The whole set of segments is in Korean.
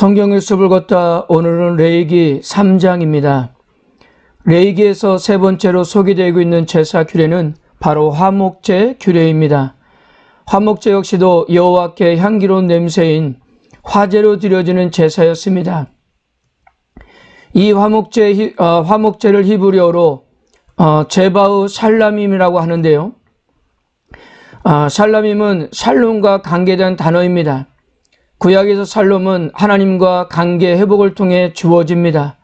성경의 숲을 걷다 오늘은 레이기 3장입니다. 레이기에서 세 번째로 소개되고 있는 제사 규례는 바로 화목제 규례입니다. 화목제 역시도 여호와께 향기로운 냄새인 화제로 드려지는 제사였습니다. 이 화목제, 어, 화목제를 히브리어로 어, 제바우 살라밈이라고 하는데요. 아, 살라밈은 샬롬과 관계된 단어입니다. 구약에서 살롬은 하나님과 관계 회복을 통해 주어집니다.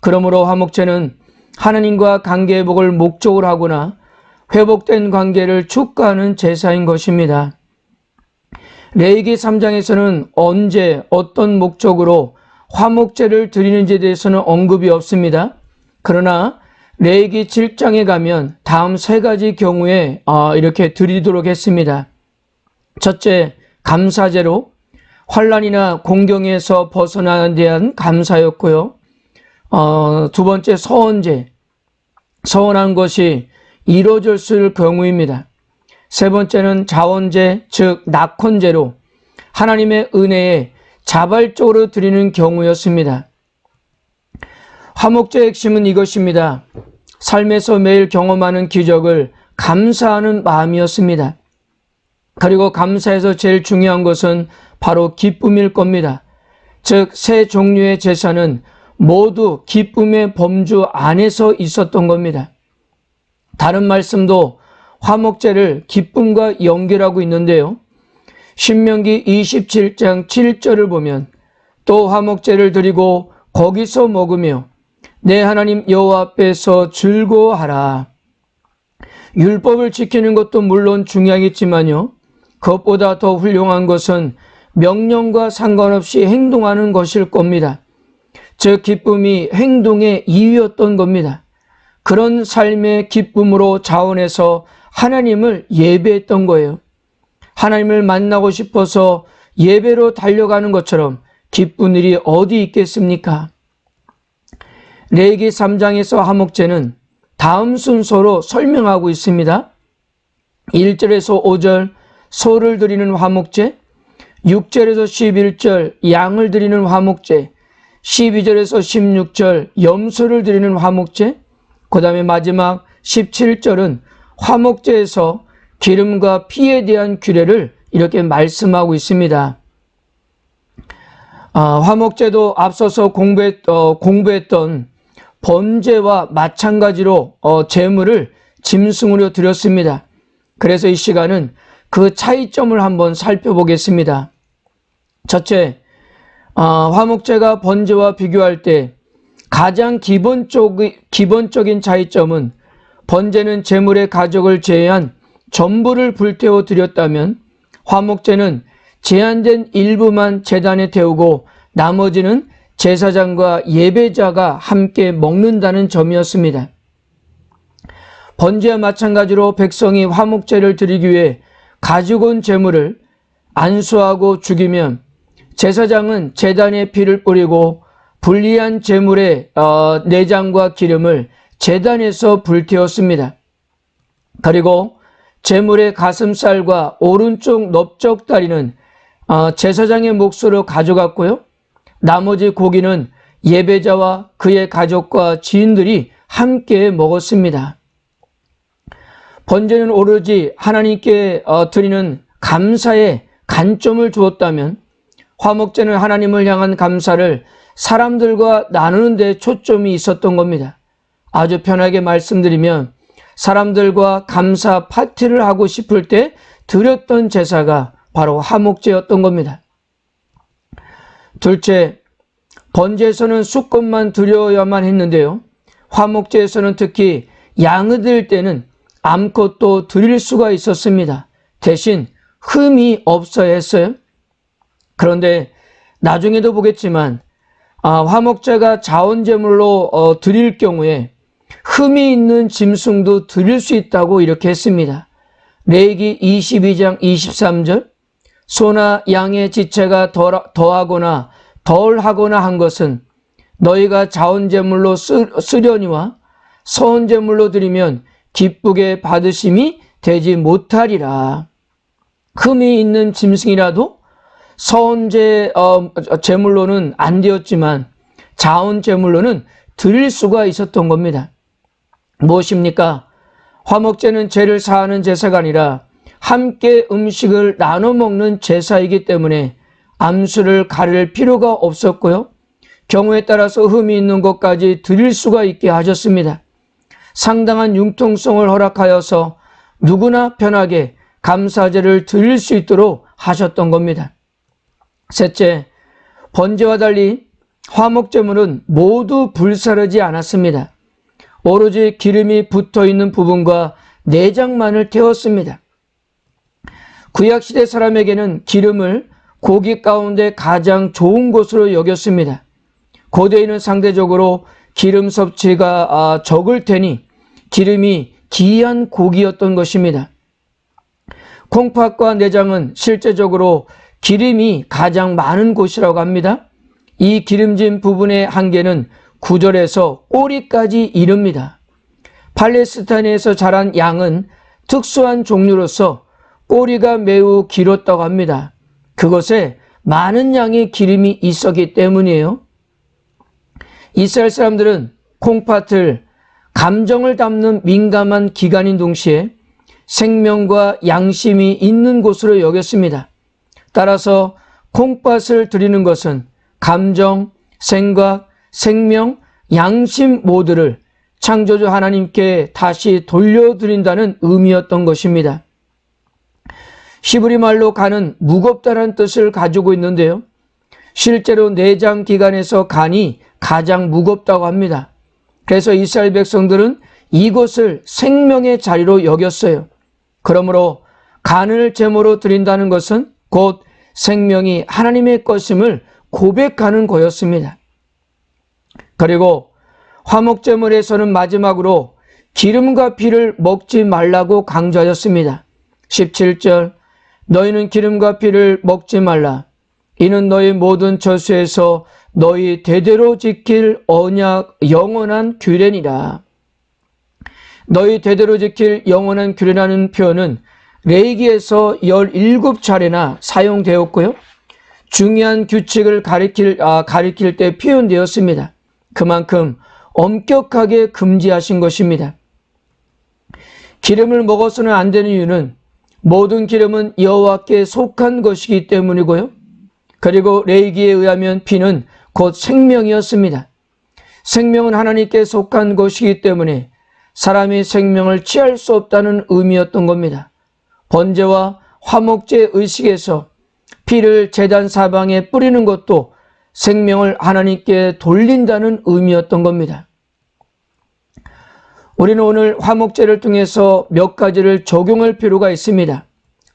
그러므로 화목제는 하나님과 관계 회복을 목적으로 하거나 회복된 관계를 축하하는 제사인 것입니다. 레이기 3장에서는 언제 어떤 목적으로 화목제를 드리는지에 대해서는 언급이 없습니다. 그러나 레이기 7장에 가면 다음 세 가지 경우에 어, 이렇게 드리도록 했습니다. 첫째, 감사제로 환란이나 공경에서 벗어나는 대한 감사였고요. 어, 두 번째 서원제, 서원한 것이 이루어졌을 경우입니다. 세 번째는 자원제, 즉 낙헌제로 하나님의 은혜에 자발적으로 드리는 경우였습니다. 화목제의 핵심은 이것입니다. 삶에서 매일 경험하는 기적을 감사하는 마음이었습니다. 그리고 감사에서 제일 중요한 것은 바로 기쁨일 겁니다. 즉, 세 종류의 제사는 모두 기쁨의 범주 안에서 있었던 겁니다. 다른 말씀도 화목제를 기쁨과 연결하고 있는데요. 신명기 27장 7절을 보면 또 화목제를 드리고 거기서 먹으며 내 하나님 여호와 앞에서 즐거워하라. 율법을 지키는 것도 물론 중요하겠지만요. 그것보다 더 훌륭한 것은 명령과 상관없이 행동하는 것일 겁니다. 즉 기쁨이 행동의 이유였던 겁니다. 그런 삶의 기쁨으로 자원해서 하나님을 예배했던 거예요. 하나님을 만나고 싶어서 예배로 달려가는 것처럼 기쁜 일이 어디 있겠습니까? 레기 3장에서 하목제는 다음 순서로 설명하고 있습니다. 1절에서 5절 소를 드리는 화목제, 6절에서 11절 양을 드리는 화목제, 12절에서 16절 염소를 드리는 화목제, 그 다음에 마지막 17절은 화목제에서 기름과 피에 대한 규례를 이렇게 말씀하고 있습니다. 아, 화목제도 앞서서 공부했, 어, 공부했던 번제와 마찬가지로 어, 제물을 짐승으로 드렸습니다. 그래서 이 시간은 그 차이점을 한번 살펴보겠습니다. 첫째, 어, 화목제가 번제와 비교할 때 가장 기본적, 기본적인 차이점은 번제는 제물의 가족을 제외한 전부를 불태워 드렸다면 화목제는 제한된 일부만 재단에 태우고 나머지는 제사장과 예배자가 함께 먹는다는 점이었습니다. 번제와 마찬가지로 백성이 화목제를 드리기 위해 가지고 온 제물을 안수하고 죽이면 제사장은 제단에 피를 뿌리고 불리한 제물의 어, 내장과 기름을 제단에서 불태웠습니다. 그리고 제물의 가슴살과 오른쪽 넓적 다리는 어, 제사장의 몫으로 가져갔고요. 나머지 고기는 예배자와 그의 가족과 지인들이 함께 먹었습니다. 번제는 오로지 하나님께 어, 드리는 감사의 간점을 주었다면 화목제는 하나님을 향한 감사를 사람들과 나누는 데 초점이 있었던 겁니다. 아주 편하게 말씀드리면 사람들과 감사 파티를 하고 싶을 때 드렸던 제사가 바로 화목제였던 겁니다. 둘째, 번제에서는 수컷만 드려야만 했는데요. 화목제에서는 특히 양을 드릴 때는 암컷도 드릴 수가 있었습니다. 대신 흠이 없어야 했어요. 그런데 나중에도 보겠지만 아, 화목제가 자원제물로 어, 드릴 경우에 흠이 있는 짐승도 드릴 수 있다고 이렇게 했습니다. 레기 22장 23절 소나 양의 지체가 더하거나 덜하거나 한 것은 너희가 자원제물로 쓰려니와 서원제물로 드리면 기쁘게 받으심이 되지 못하리라. 흠이 있는 짐승이라도 서원제 어, 제물로는 안 되었지만 자원 제물로는 드릴 수가 있었던 겁니다. 무엇입니까? 화목제는 죄를 사하는 제사가 아니라 함께 음식을 나눠 먹는 제사이기 때문에 암수를 가릴 필요가 없었고요. 경우에 따라서 흠이 있는 것까지 드릴 수가 있게 하셨습니다. 상당한 융통성을 허락하여서 누구나 편하게 감사제를 드릴 수 있도록 하셨던 겁니다. 셋째, 번제와 달리 화목제물은 모두 불사르지 않았습니다. 오로지 기름이 붙어 있는 부분과 내장만을 태웠습니다. 구약시대 사람에게는 기름을 고기 가운데 가장 좋은 것으로 여겼습니다. 고대인은 상대적으로 기름 섭취가 아, 적을 테니 기름이 귀한 고기였던 것입니다. 콩팥과 내장은 실제적으로 기름이 가장 많은 곳이라고 합니다. 이 기름진 부분의 한계는 구절에서 꼬리까지 이릅니다. 팔레스타인에서 자란 양은 특수한 종류로서 꼬리가 매우 길었다고 합니다. 그것에 많은 양의 기름이 있었기 때문이에요. 이스라엘 사람들은 콩팥을 감정을 담는 민감한 기관인 동시에 생명과 양심이 있는 곳으로 여겼습니다. 따라서 콩팥을 드리는 것은 감정, 생각, 생명, 양심 모두를 창조주 하나님께 다시 돌려드린다는 의미였던 것입니다. 히브리 말로 간은 무겁다는 뜻을 가지고 있는데요. 실제로 내장 기관에서 간이 가장 무겁다고 합니다. 그래서 이스라엘 백성들은 이곳을 생명의 자리로 여겼어요. 그러므로 간을 제모로 드린다는 것은 곧 생명이 하나님의 것임을 고백하는 거였습니다. 그리고 화목제물에서는 마지막으로 기름과 피를 먹지 말라고 강조하였습니다. 17절 너희는 기름과 피를 먹지 말라. 이는 너희 모든 저수에서 너희 대대로 지킬 언약 영원한 규례니라. 너희 대대로 지킬 영원한 규례라는 표현은 레이기에서 17차례나 사용되었고요. 중요한 규칙을 가리킬, 아, 가리킬 때 표현되었습니다. 그만큼 엄격하게 금지하신 것입니다. 기름을 먹어서는 안 되는 이유는 모든 기름은 여호와께 속한 것이기 때문이고요. 그리고 레이기에 의하면 피는 곧 생명이었습니다. 생명은 하나님께 속한 것이기 때문에 사람이 생명을 취할 수 없다는 의미였던 겁니다. 번제와 화목제 의식에서 피를 재단 사방에 뿌리는 것도 생명을 하나님께 돌린다는 의미였던 겁니다. 우리는 오늘 화목제를 통해서 몇 가지를 적용할 필요가 있습니다.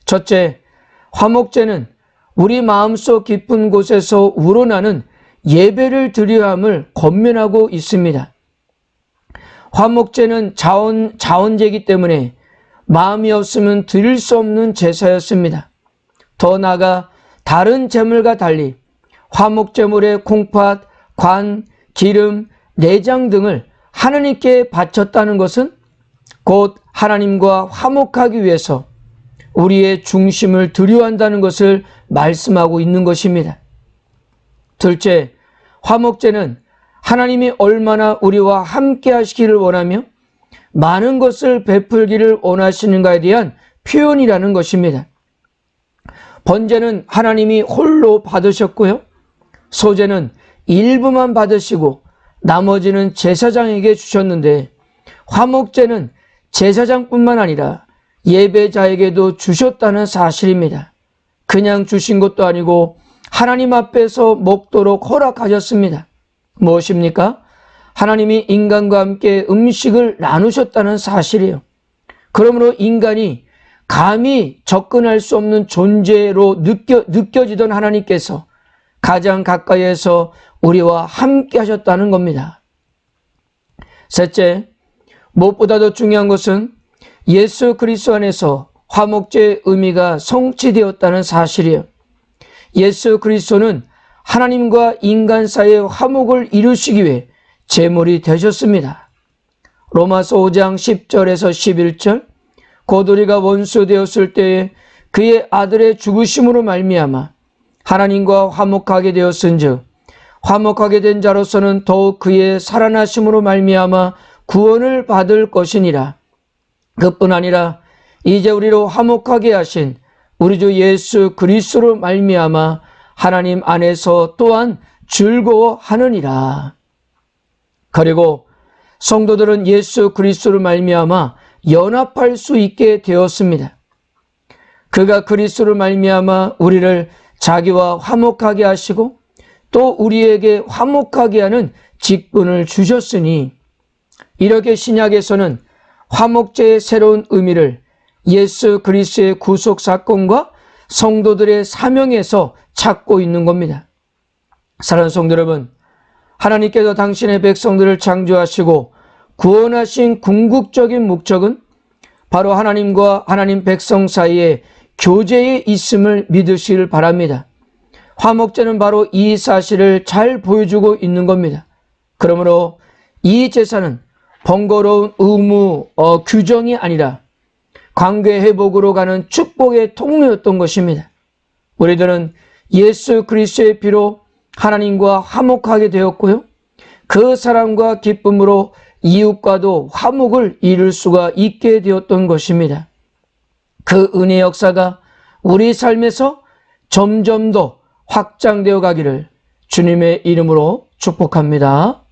첫째, 화목제는 우리 마음속 깊은 곳에서 우러나는 예배를 드려야 함을 권면하고 있습니다. 화목제는 자원, 자원제이기 때문에 마음이 없으면 드릴 수 없는 제사였습니다. 더 나아가 다른 제물과 달리 화목제물의 콩팥, 관, 기름, 내장 등을 하나님께 바쳤다는 것은 곧 하나님과 화목하기 위해서 우리의 중심을 드려한다는 것을 말씀하고 있는 것입니다. 둘째, 화목제는 하나님이 얼마나 우리와 함께 하시기를 원하며 많은 것을 베풀기를 원하시는가에 대한 표현이라는 것입니다. 번제는 하나님이 홀로 받으셨고요. 소제는 일부만 받으시고 나머지는 제사장에게 주셨는데 화목제는 제사장뿐만 아니라 예배자에게도 주셨다는 사실입니다. 그냥 주신 것도 아니고 하나님 앞에서 먹도록 허락하셨습니다. 무엇입니까? 하나님이 인간과 함께 음식을 나누셨다는 사실이에요. 그러므로 인간이 감히 접근할 수 없는 존재로 느껴, 느껴지던 하나님께서 가장 가까이에서 우리와 함께 하셨다는 겁니다. 셋째, 무엇보다도 중요한 것은 예수 그리스도 안에서 화목제의 의미가 성취되었다는 사실이에요. 예수 그리스도는 하나님과 인간 사이의 화목을 이루시기 위해 제물이 되셨습니다. 로마서 5장 10절에서 11절, 곧 우리가 원수 되었을 때에 그의 아들의 죽으심으로 말미암아 하나님과 화목하게 되었은즉 화목하게 된 자로서는 더욱 그의 살아나심으로 말미암아 구원을 받을 것이니라. 그뿐 아니라 이제 우리로 화목하게 하신 우리 주 예수 그리스도로 말미암아 하나님 안에서 또한 즐거워하느니라. 그리고 성도들은 예수 그리스도로 말미암아 연합할 수 있게 되었습니다. 그가 그리스도로 말미암아 우리를 자기와 화목하게 하시고 또 우리에게 화목하게 하는 직분을 주셨으니 이렇게 신약에서는 화목제의 새로운 의미를 예수 그리스도의 구속 사건과 성도들의 사명에서 찾고 있는 겁니다. 사랑하는 성도 여러분, 하나님께서 당신의 백성들을 창조하시고 구원하신 궁극적인 목적은 바로 하나님과 하나님 백성 사이에 교제에 있음을 믿으시길 바랍니다. 화목제는 바로 이 사실을 잘 보여주고 있는 겁니다. 그러므로 이 제사는 번거로운 의무 어, 규정이 아니라 관계 회복으로 가는 축복의 통로였던 것입니다. 우리들은 예수 그리스도의 피로 하나님과 화목하게 되었고요. 그 사랑과 기쁨으로 이웃과도 화목을 이룰 수가 있게 되었던 것입니다. 그 은혜 역사가 우리 삶에서 점점 더 확장되어 가기를 주님의 이름으로 축복합니다.